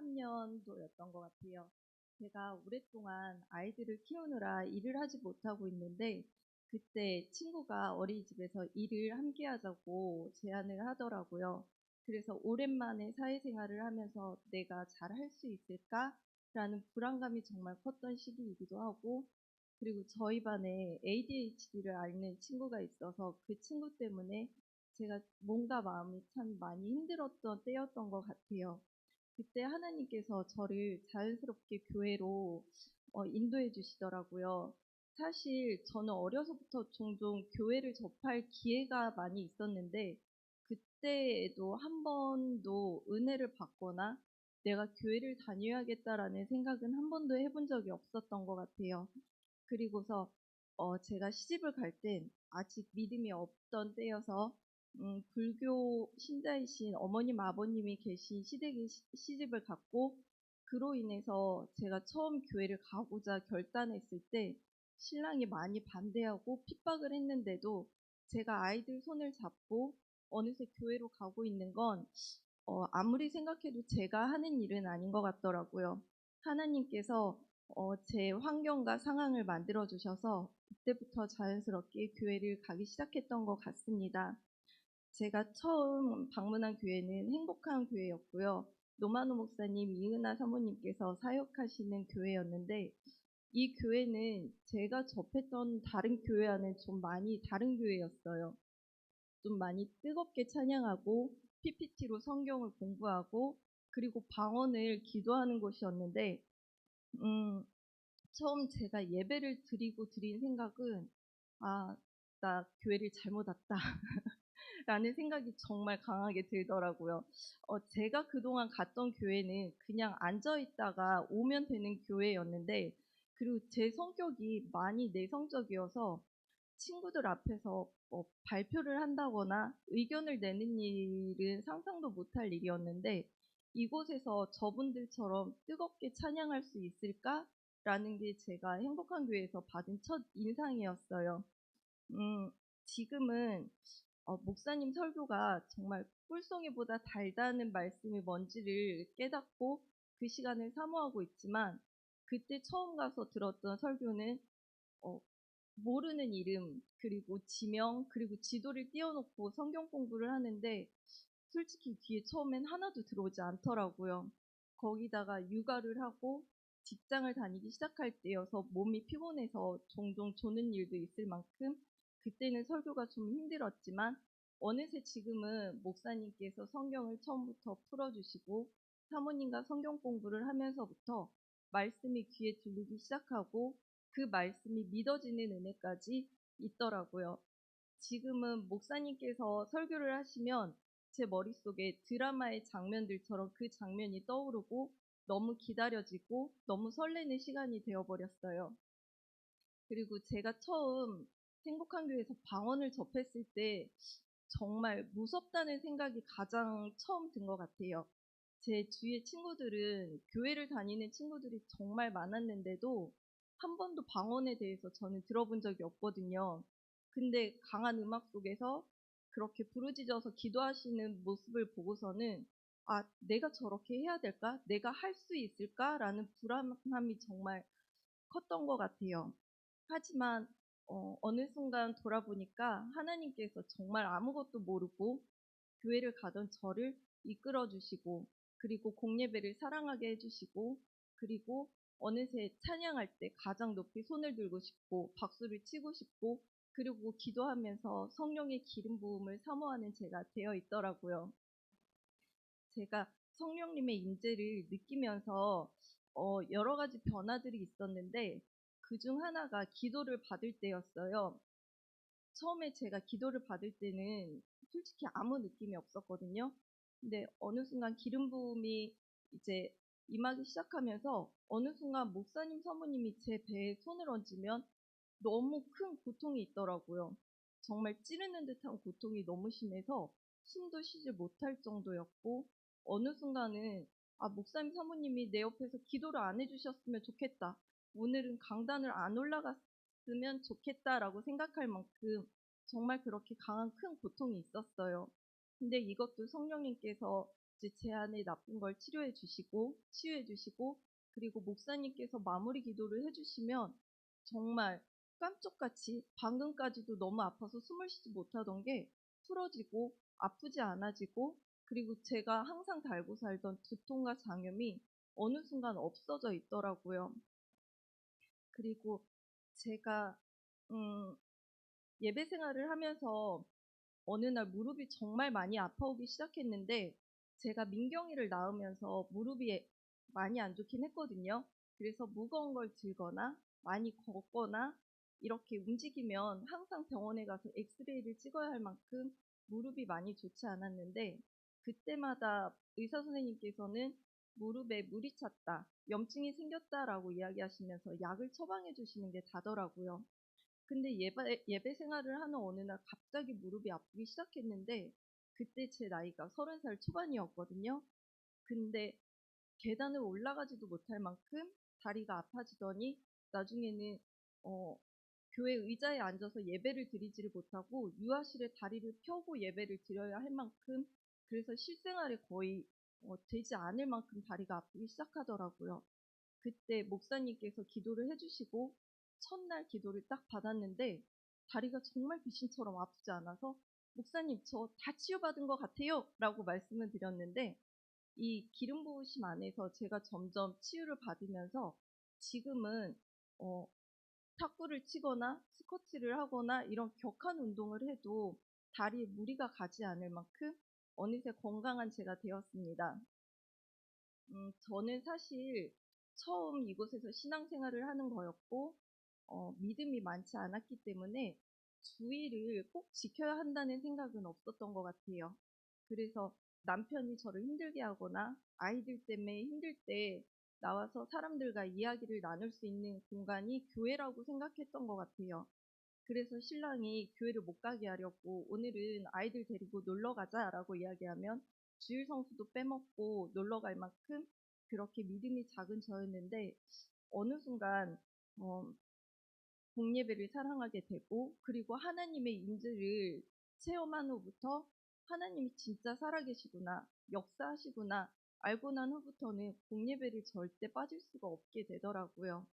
2013년도였던 것 같아요. 제가 오랫동안 아이들을 키우느라 일을 하지 못하고 있는데 그때 친구가 어린이집에서 일을 함께 하자고 제안을 하더라고요. 그래서 오랜만에 사회생활을 하면서 내가 잘 할 수 있을까라는 불안감이 정말 컸던 시기이기도 하고 그리고 저희 반에 ADHD를 앓는 친구가 있어서 그 친구 때문에 제가 뭔가 마음이 참 많이 힘들었던 때였던 것 같아요. 그때 하나님께서 저를 자연스럽게 교회로 어, 인도해 주시더라고요. 사실 저는 어려서부터 종종 교회를 접할 기회가 많이 있었는데 그때에도 한 번도 은혜를 받거나 내가 교회를 다녀야겠다라는 생각은 한 번도 해본 적이 없었던 것 같아요. 그리고서 어, 제가 시집을 갈 땐 아직 믿음이 없던 때여서 음, 불교 신자이신 어머님 아버님이 계신 시댁에 시- 시집을 갔고 그로 인해서 제가 처음 교회를 가고자 결단했을 때 신랑이 많이 반대하고 핍박을 했는데도 제가 아이들 손을 잡고 어느새 교회로 가고 있는 건 어, 아무리 생각해도 제가 하는 일은 아닌 것 같더라고요. 하나님께서 어, 제 환경과 상황을 만들어 주셔서 그때부터 자연스럽게 교회를 가기 시작했던 것 같습니다. 제가 처음 방문한 교회는 행복한 교회였고요. 노만호 목사님, 이은하 사모님께서 사역하시는 교회였는데 이 교회는 제가 접했던 다른 교회와는 좀 많이 다른 교회였어요. 좀 많이 뜨겁게 찬양하고 PPT로 성경을 공부하고 그리고 방언을 기도하는 곳이었는데 음, 처음 제가 예배를 드리고 드린 생각은 아, 나 교회를 잘못 왔다. 라는 생각이 정말 강하게 들더라고요. 어, 제가 그동안 갔던 교회는 그냥 앉아 있다가 오면 되는 교회였는데, 그리고 제 성격이 많이 내성적이어서 친구들 앞에서 뭐 발표를 한다거나 의견을 내는 일은 상상도 못할 일이었는데, 이곳에서 저분들처럼 뜨겁게 찬양할 수 있을까 라는 게 제가 행복한 교회에서 받은 첫 인상이었어요. 음, 지금은 어, 목사님 설교가 정말 꿀송이보다 달다는 말씀이 뭔지를 깨닫고 그 시간을 사모하고 있지만 그때 처음 가서 들었던 설교는 어, 모르는 이름 그리고 지명 그리고 지도를 띄워놓고 성경 공부를 하는데 솔직히 귀에 처음엔 하나도 들어오지 않더라고요. 거기다가 육아를 하고 직장을 다니기 시작할 때여서 몸이 피곤해서 종종 조는 일도 있을 만큼 그때는 설교가 좀 힘들었지만 어느새 지금은 목사님께서 성경을 처음부터 풀어주시고 사모님과 성경 공부를 하면서부터 말씀이 귀에 들리기 시작하고 그 말씀이 믿어지는 은혜까지 있더라고요. 지금은 목사님께서 설교를 하시면 제 머릿속에 드라마의 장면들처럼 그 장면이 떠오르고 너무 기다려지고 너무 설레는 시간이 되어버렸어요. 그리고 제가 처음 행복한 교회에서 방언을 접했을 때 정말 무섭다는 생각이 가장 처음 든 것 같아요. 제 주위의 친구들은 교회를 다니는 친구들이 정말 많았는데도 한 번도 방언에 대해서 저는 들어본 적이 없거든요. 근데 강한 음악 속에서 그렇게 부르짖어서 기도하시는 모습을 보고서는 아, 내가 저렇게 해야 될까? 내가 할 수 있을까? 라는 불안함이 정말 컸던 것 같아요. 하지만 어, 어느 순간 돌아보니까 하나님께서 정말 아무것도 모르고 교회를 가던 저를 이끌어 주시고 그리고 공예배를 사랑하게 해주시고 그리고 어느새 찬양할 때 가장 높이 손을 들고 싶고 박수를 치고 싶고 그리고 기도하면서 성령의 기름 부음을 사모하는 제가 되어 있더라고요. 제가 성령님의 임재를 느끼면서 어, 여러 가지 변화들이 있었는데 그 중 하나가 기도를 받을 때였어요. 처음에 제가 기도를 받을 때는 솔직히 아무 느낌이 없었거든요. 근데 어느 순간 기름 부음이 이제 임하기 시작하면서 어느 순간 목사님 사모님이 제 배에 손을 얹으면 너무 큰 고통이 있더라고요. 정말 찌르는 듯한 고통이 너무 심해서 숨도 쉬지 못할 정도였고 어느 순간은 아 목사님 사모님이 내 옆에서 기도를 안 해주셨으면 좋겠다. 오늘은 강단을 안 올라갔으면 좋겠다라고 생각할 만큼 정말 그렇게 강한 큰 고통이 있었어요. 근데 이것도 성령님께서 제 안에 나쁜 걸 치료해 주시고 치유해 주시고 그리고 목사님께서 마무리 기도를 해주시면 정말 깜짝같이 방금까지도 너무 아파서 숨을 쉬지 못하던 게 풀어지고 아프지 않아지고 그리고 제가 항상 달고 살던 두통과 장염이 어느 순간 없어져 있더라고요. 그리고 제가 음, 예배 생활을 하면서 어느 날 무릎이 정말 많이 아파오기 시작했는데 제가 민경이를 낳으면서 무릎이 많이 안 좋긴 했거든요. 그래서 무거운 걸 들거나 많이 걷거나 이렇게 움직이면 항상 병원에 가서 엑스레이를 찍어야 할 만큼 무릎이 많이 좋지 않았는데 그때마다 의사 선생님께서는 무릎에 물이 찼다, 염증이 생겼다라고 이야기하시면서 약을 처방해 주시는 게 다더라고요. 근데 예배, 예배 생활을 하는 어느 날 갑자기 무릎이 아프기 시작했는데 그때 제 나이가 서른 살 초반이었거든요. 근데 계단을 올라가지도 못할 만큼 다리가 아파지더니 나중에는 어, 교회 의자에 앉아서 예배를 드리지를 못하고 유아실에 다리를 펴고 예배를 드려야 할 만큼 그래서 실생활에 거의 어, 되지 않을 만큼 다리가 아프기 시작하더라고요. 그때 목사님께서 기도를 해주시고 첫날 기도를 딱 받았는데 다리가 정말 귀신처럼 아프지 않아서 목사님 저 다 치유받은 것 같아요 라고 말씀을 드렸는데 이 기름 부으심 안에서 제가 점점 치유를 받으면서 지금은 어, 탁구를 치거나 스쿼트를 하거나 이런 격한 운동을 해도 다리에 무리가 가지 않을 만큼 어느새 건강한 제가 되었습니다. 음, 저는 사실 처음 이곳에서 신앙생활을 하는 거였고 어, 믿음이 많지 않았기 때문에 주의를 꼭 지켜야 한다는 생각은 없었던 것 같아요. 그래서 남편이 저를 힘들게 하거나 아이들 때문에 힘들 때 나와서 사람들과 이야기를 나눌 수 있는 공간이 교회라고 생각했던 것 같아요. 그래서 신랑이 교회를 못 가게 하려고 오늘은 아이들 데리고 놀러 가자라고 이야기하면 주일 성수도 빼먹고 놀러 갈 만큼 그렇게 믿음이 작은 저였는데 어느 순간 어, 공예배를 사랑하게 되고 그리고 하나님의 인지를 체험한 후부터 하나님이 진짜 살아계시구나 역사하시구나 알고 난 후부터는 공예배를 절대 빠질 수가 없게 되더라고요.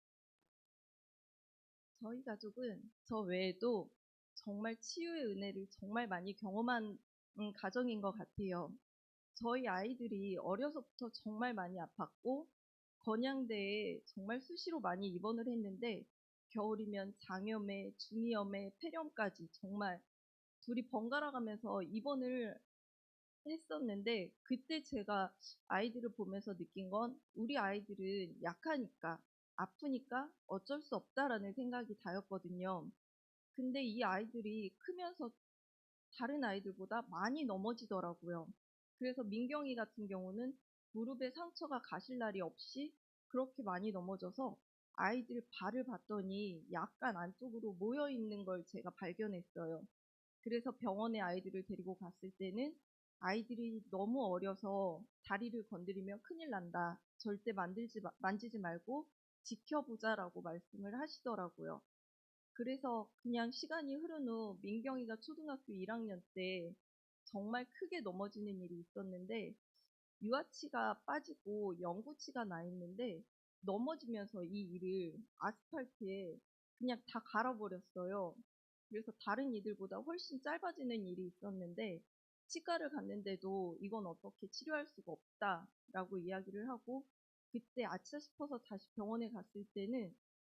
저희 가족은 저 외에도 정말 치유의 은혜를 정말 많이 경험한 음, 가정인 것 같아요. 저희 아이들이 어려서부터 정말 많이 아팠고 건양대에 정말 수시로 많이 입원을 했는데 겨울이면 장염에 중이염에 폐렴까지 정말 둘이 번갈아 가면서 입원을 했었는데 그때 제가 아이들을 보면서 느낀 건 우리 아이들은 약하니까 아프니까 어쩔 수 없다라는 생각이 다였거든요. 근데 이 아이들이 크면서 다른 아이들보다 많이 넘어지더라고요. 그래서 민경이 같은 경우는 무릎에 상처가 가실 날이 없이 그렇게 많이 넘어져서 아이들 발을 봤더니 약간 안쪽으로 모여 있는 걸 제가 발견했어요. 그래서 병원에 아이들을 데리고 갔을 때는 아이들이 너무 어려서 다리를 건드리면 큰일 난다. 절대 만들지, 만지지 말고 지켜보자라고 말씀을 하시더라고요. 그래서 그냥 시간이 흐른 후 민경이가 초등학교 1학년 때 정말 크게 넘어지는 일이 있었는데 유아치가 빠지고 영구치가 나 있는데 넘어지면서 이 일을 아스팔트에 그냥 다 갈아버렸어요. 그래서 다른 이들보다 훨씬 짧아지는 일이 있었는데 치과를 갔는데도 이건 어떻게 치료할 수가 없다라고 이야기를 하고 그때 아차 싶어서 다시 병원에 갔을 때는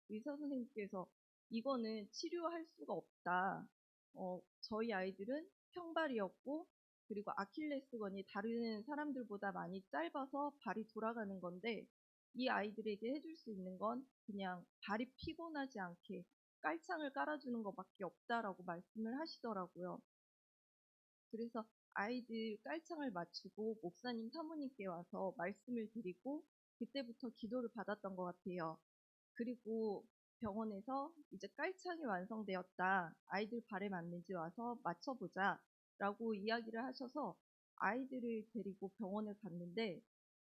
의사 선생님께서 이거는 치료할 수가 없다. 어, 저희 아이들은 평발이었고 그리고 아킬레스건이 다른 사람들보다 많이 짧아서 발이 돌아가는 건데 이 아이들에게 해줄 수 있는 건 그냥 발이 피곤하지 않게 깔창을 깔아주는 것밖에 없다라고 말씀을 하시더라고요. 그래서 아이들 깔창을 맞추고 목사님 사모님께 와서 말씀을 드리고 그때부터 기도를 받았던 것 같아요. 그리고 병원에서 이제 깔창이 완성되었다. 아이들 발에 맞는지 와서 맞춰보자. 라고 이야기를 하셔서 아이들을 데리고 병원을 갔는데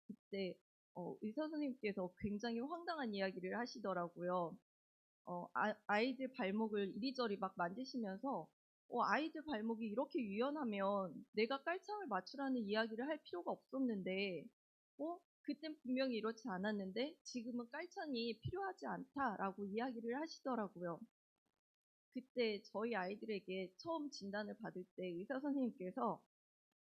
그때 어, 의사 선생님께서 굉장히 황당한 이야기를 하시더라고요. 어, 아, 이들 발목을 이리저리 막 만지시면서 어, 아이들 발목이 이렇게 유연하면 내가 깔창을 맞추라는 이야기를 할 필요가 없었는데, 어? 그땐 분명히 이렇지 않았는데 지금은 깔창이 필요하지 않다라고 이야기를 하시더라고요. 그때 저희 아이들에게 처음 진단을 받을 때 의사 선생님께서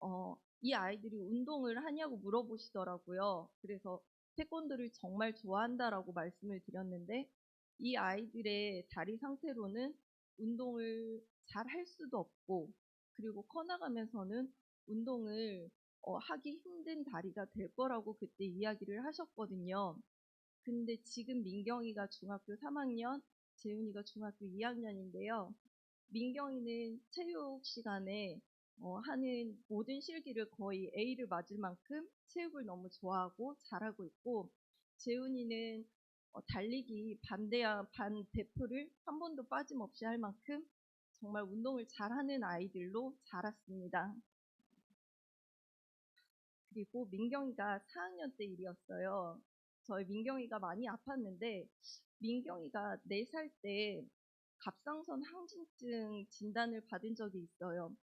어, 이 아이들이 운동을 하냐고 물어보시더라고요. 그래서 태권도를 정말 좋아한다라고 말씀을 드렸는데 이 아이들의 다리 상태로는 운동을 잘 할 수도 없고 그리고 커나가면서는 운동을 어, 하기 힘든 다리가 될 거라고 그때 이야기를 하셨거든요. 근데 지금 민경이가 중학교 3학년, 재훈이가 중학교 2학년인데요. 민경이는 체육 시간에 어, 하는 모든 실기를 거의 A를 맞을 만큼 체육을 너무 좋아하고 잘하고 있고 재훈이는 어, 달리기 반대야 반 대표를 한 번도 빠짐없이 할 만큼 정말 운동을 잘하는 아이들로 자랐습니다. 그리고 민경이가 4학년 때 일이었어요. 저희 민경이가 많이 아팠는데 민경이가 4살 때 갑상선 항진증 진단을 받은 적이 있어요.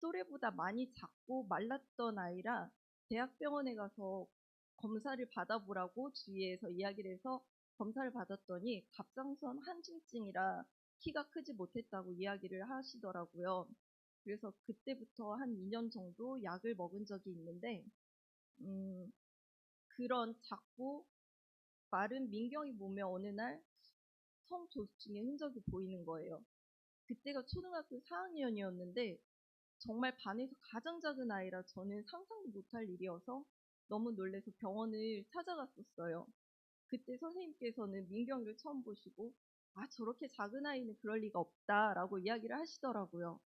또래보다 많이 작고 말랐던 아이라 대학병원에 가서 검사를 받아보라고 주위에서 이야기를 해서 검사를 받았더니 갑상선 항진증이라 키가 크지 못했다고 이야기를 하시더라고요. 그래서 그때부터 한 2년 정도 약을 먹은 적이 있는데 음, 그런 작고 마른 민경이 보면 어느 날 성조증의 흔적이 보이는 거예요. 그때가 초등학교 4학년이었는데 정말 반에서 가장 작은 아이라 저는 상상도 못할 일이어서 너무 놀래서 병원을 찾아갔었어요. 그때 선생님께서는 민경이를 처음 보시고 아 저렇게 작은 아이는 그럴 리가 없다라고 이야기를 하시더라고요.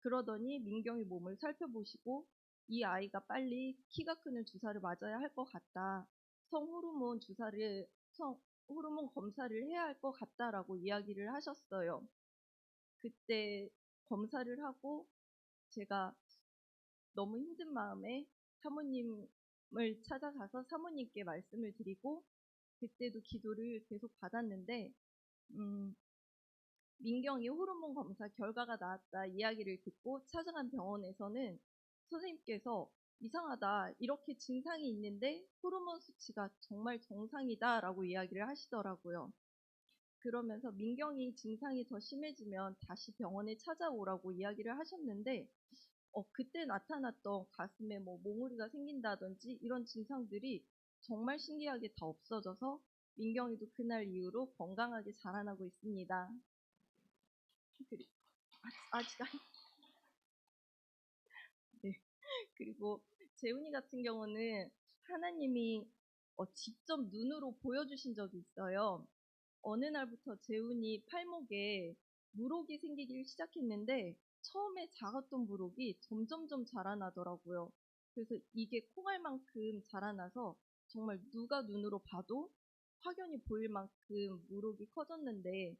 그러더니 민경이 몸을 살펴보시고 이 아이가 빨리 키가 크는 주사를 맞아야 할 것 같다. 성호르몬 주사를 성 호르몬 검사를 해야 할 것 같다라고 이야기를 하셨어요. 그때 검사를 하고 제가 너무 힘든 마음에 사모님을 찾아가서 사모님께 말씀을 드리고 그때도 기도를 계속 받았는데 음, 민경이 호르몬 검사 결과가 나왔다 이야기를 듣고 찾아간 병원에서는 선생님께서 이상하다. 이렇게 증상이 있는데 호르몬 수치가 정말 정상이다 라고 이야기를 하시더라고요. 그러면서 민경이 증상이 더 심해지면 다시 병원에 찾아오라고 이야기를 하셨는데 어, 그때 나타났던 가슴에 뭐 몽우리가 생긴다든지 이런 증상들이 정말 신기하게 다 없어져서 민경이도 그날 이후로 건강하게 자라나고 있습니다. 아직 아직 그리고 재훈이 같은 경우는 하나님이 어, 직접 눈으로 보여주신 적이 있어요. 어느 날부터 재훈이 팔목에 물혹이 생기기 시작했는데 처음에 작았던 물혹이 점점점 자라나더라고요. 그래서 이게 콩알만큼 자라나서 정말 누가 눈으로 봐도 확연히 보일 만큼 물혹이 커졌는데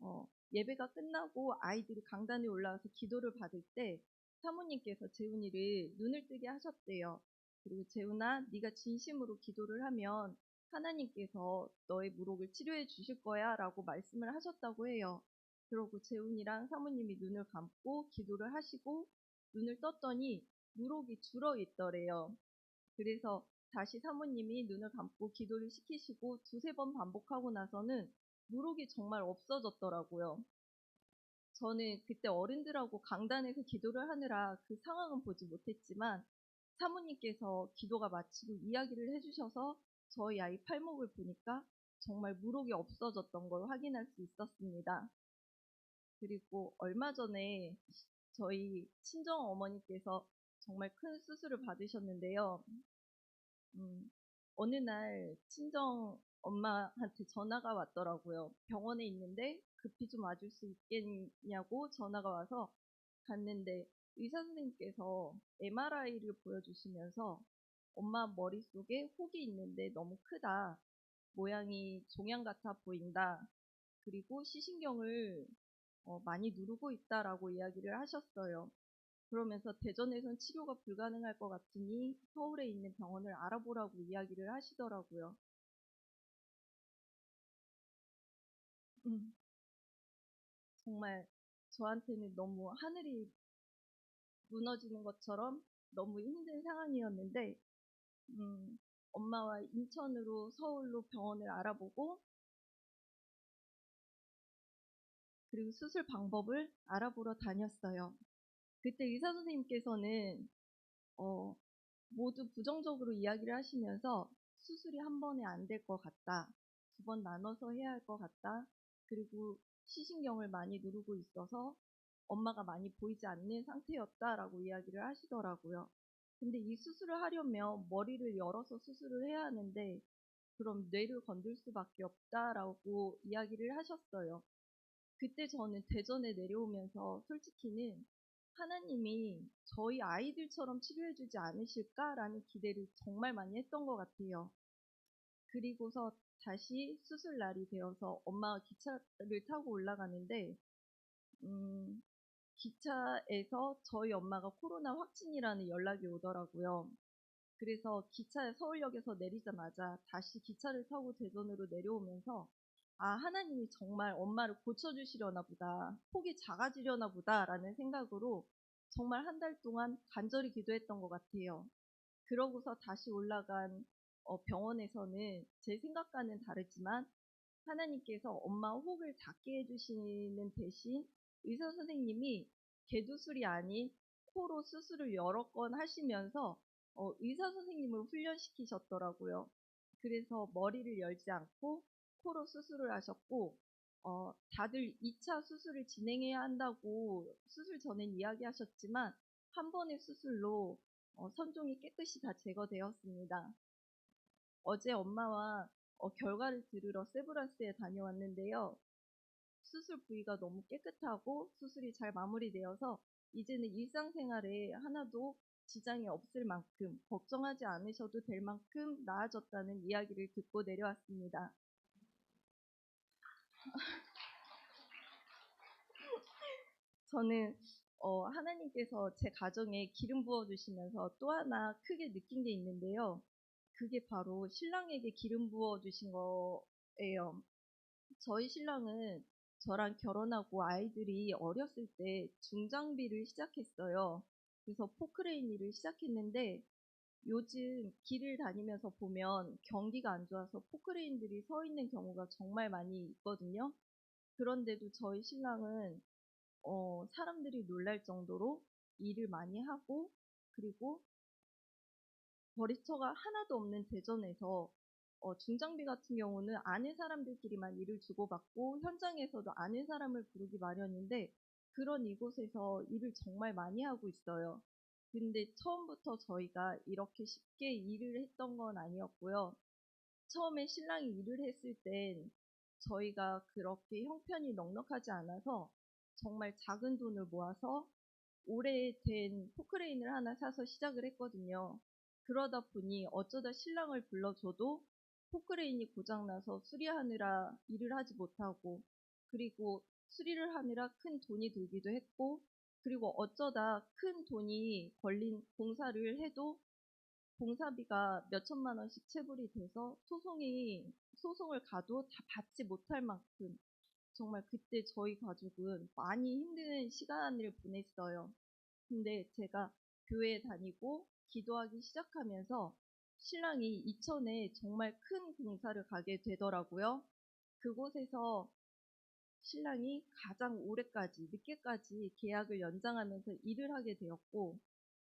어, 예배가 끝나고 아이들이 강단에 올라와서 기도를 받을 때 사모님께서 재훈이를 눈을 뜨게 하셨대요. 그리고 재훈아, 네가 진심으로 기도를 하면 하나님께서 너의 무록을 치료해 주실 거야 라고 말씀을 하셨다고 해요. 그러고 재훈이랑 사모님이 눈을 감고 기도를 하시고 눈을 떴더니 무록이 줄어 있더래요. 그래서 다시 사모님이 눈을 감고 기도를 시키시고 두세 번 반복하고 나서는 무록이 정말 없어졌더라고요. 저는 그때 어른들하고 강단에서 기도를 하느라 그 상황은 보지 못했지만 사모님께서 기도가 마치고 이야기를 해주셔서 저희 아이 팔목을 보니까 정말 무록이 없어졌던 걸 확인할 수 있었습니다. 그리고 얼마 전에 저희 친정 어머니께서 정말 큰 수술을 받으셨는데요. 음, 어느 날 친정 엄마한테 전화가 왔더라고요. 병원에 있는데 급히 좀 와줄 수 있겠냐고 전화가 와서 갔는데 의사 선생님께서 MRI를 보여주시면서 엄마 머릿속에 혹이 있는데 너무 크다. 모양이 종양 같아 보인다. 그리고 시신경을 어, 많이 누르고 있다라고 이야기를 하셨어요. 그러면서 대전에선 치료가 불가능할 것 같으니 서울에 있는 병원을 알아보라고 이야기를 하시더라고요. 음. 정말 저한테는 너무 하늘이 무너지는 것처럼 너무 힘든 상황이었는데, 음, 엄마와 인천으로 서울로 병원을 알아보고, 그리고 수술 방법을 알아보러 다녔어요. 그때 의사 선생님께서는 어, 모두 부정적으로 이야기를 하시면서 수술이 한 번에 안 될 것 같다. 두 번 나눠서 해야 할 것 같다. 그리고 시신경을 많이 누르고 있어서 엄마가 많이 보이지 않는 상태였다라고 이야기를 하시더라고요. 근데 이 수술을 하려면 머리를 열어서 수술을 해야 하는데 그럼 뇌를 건들 수밖에 없다라고 이야기를 하셨어요. 그때 저는 대전에 내려오면서 솔직히는 하나님이 저희 아이들처럼 치료해주지 않으실까라는 기대를 정말 많이 했던 것 같아요. 그리고서 다시 수술 날이 되어서 엄마가 기차를 타고 올라가는데, 음, 기차에서 저희 엄마가 코로나 확진이라는 연락이 오더라고요. 그래서 기차에 서울역에서 내리자마자 다시 기차를 타고 대전으로 내려오면서 아, 하나님이 정말 엄마를 고쳐주시려나 보다. 폭이 작아지려나 보다라는 생각으로 정말 한 달 동안 간절히 기도했던 것 같아요. 그러고서 다시 올라간 어, 병원에서는 제 생각과는 다르지만 하나님께서 엄마 혹을 닫게 해주시는 대신 의사 선생님이 개두술이 아닌 코로 수술을 여러 건 하시면서 어, 의사 선생님을 훈련시키셨더라고요. 그래서 머리를 열지 않고 코로 수술을 하셨고 어, 다들 2차 수술을 진행해야 한다고 수술 전엔 이야기하셨지만 한 번의 수술로 어, 선종이 깨끗이 다 제거되었습니다. 어제 엄마와 어, 결과를 들으러 세브란스에 다녀왔는데요. 수술 부위가 너무 깨끗하고 수술이 잘 마무리되어서 이제는 일상생활에 하나도 지장이 없을 만큼 걱정하지 않으셔도 될 만큼 나아졌다는 이야기를 듣고 내려왔습니다. 저는 어, 하나님께서 제 가정에 기름 부어 주시면서 또 하나 크게 느낀 게 있는데요. 그게 바로 신랑에게 기름 부어 주신 거예요. 저희 신랑은 저랑 결혼하고 아이들이 어렸을 때 중장비를 시작했어요. 그래서 포크레인 일을 시작했는데 요즘 길을 다니면서 보면 경기가 안 좋아서 포크레인들이 서 있는 경우가 정말 많이 있거든요. 그런데도 저희 신랑은 어, 사람들이 놀랄 정도로 일을 많이 하고 그리고 거리처가 하나도 없는 대전에서 어, 중장비 같은 경우는 아는 사람들끼리만 일을 주고받고 현장에서도 아는 사람을 부르기 마련인데 그런 이곳에서 일을 정말 많이 하고 있어요. 근데 처음부터 저희가 이렇게 쉽게 일을 했던 건 아니었고요. 처음에 신랑이 일을 했을 땐 저희가 그렇게 형편이 넉넉하지 않아서 정말 작은 돈을 모아서 오래된 포크레인을 하나 사서 시작을 했거든요. 그러다 보니 어쩌다 신랑을 불러줘도 포크레인이 고장나서 수리하느라 일을 하지 못하고 그리고 수리를 하느라 큰 돈이 들기도 했고 그리고 어쩌다 큰 돈이 걸린 공사를 해도 공사비가 몇 천만 원씩 체불이 돼서 소송이 소송을 가도 다 받지 못할 만큼 정말 그때 저희 가족은 많이 힘든 시간을 보냈어요. 근데 제가 교회에 다니고 기도하기 시작하면서 신랑이 이천에 정말 큰 공사를 가게 되더라고요. 그곳에서 신랑이 가장 오래까지, 늦게까지 계약을 연장하면서 일을 하게 되었고,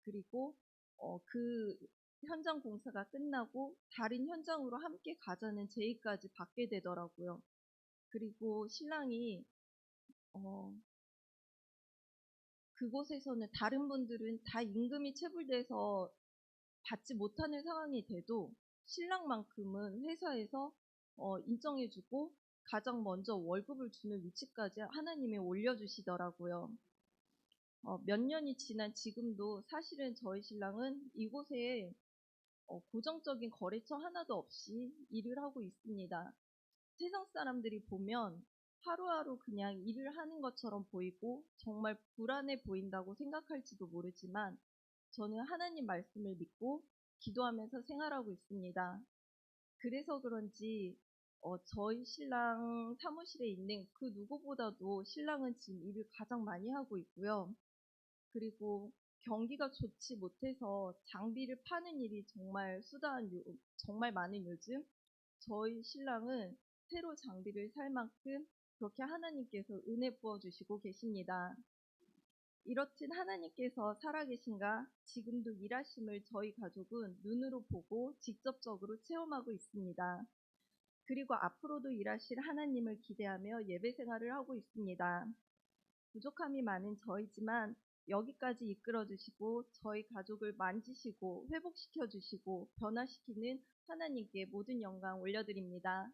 그리고 어, 그 현장 공사가 끝나고 다른 현장으로 함께 가자는 제의까지 받게 되더라고요. 그리고 신랑이 어, 그곳에서는 다른 분들은 다 임금이 체불돼서 받지 못하는 상황이 돼도 신랑만큼은 회사에서 어, 인정해주고 가장 먼저 월급을 주는 위치까지 하나님이 올려주시더라고요. 어, 몇 년이 지난 지금도 사실은 저희 신랑은 이곳에 어, 고정적인 거래처 하나도 없이 일을 하고 있습니다. 세상 사람들이 보면 하루하루 그냥 일을 하는 것처럼 보이고 정말 불안해 보인다고 생각할지도 모르지만 저는 하나님 말씀을 믿고 기도하면서 생활하고 있습니다. 그래서 그런지 어, 저희 신랑 사무실에 있는 그 누구보다도 신랑은 지금 일을 가장 많이 하고 있고요. 그리고 경기가 좋지 못해서 장비를 파는 일이 정말 수다한 요, 정말 많은 요즘 저희 신랑은 새로 장비를 살 만큼 그렇게 하나님께서 은혜 부어주시고 계십니다. 이렇듯 하나님께서 살아계신가 지금도 일하심을 저희 가족은 눈으로 보고 직접적으로 체험하고 있습니다. 그리고 앞으로도 일하실 하나님을 기대하며 예배 생활을 하고 있습니다. 부족함이 많은 저희지만 여기까지 이끌어 주시고 저희 가족을 만지시고 회복시켜 주시고 변화시키는 하나님께 모든 영광 올려드립니다.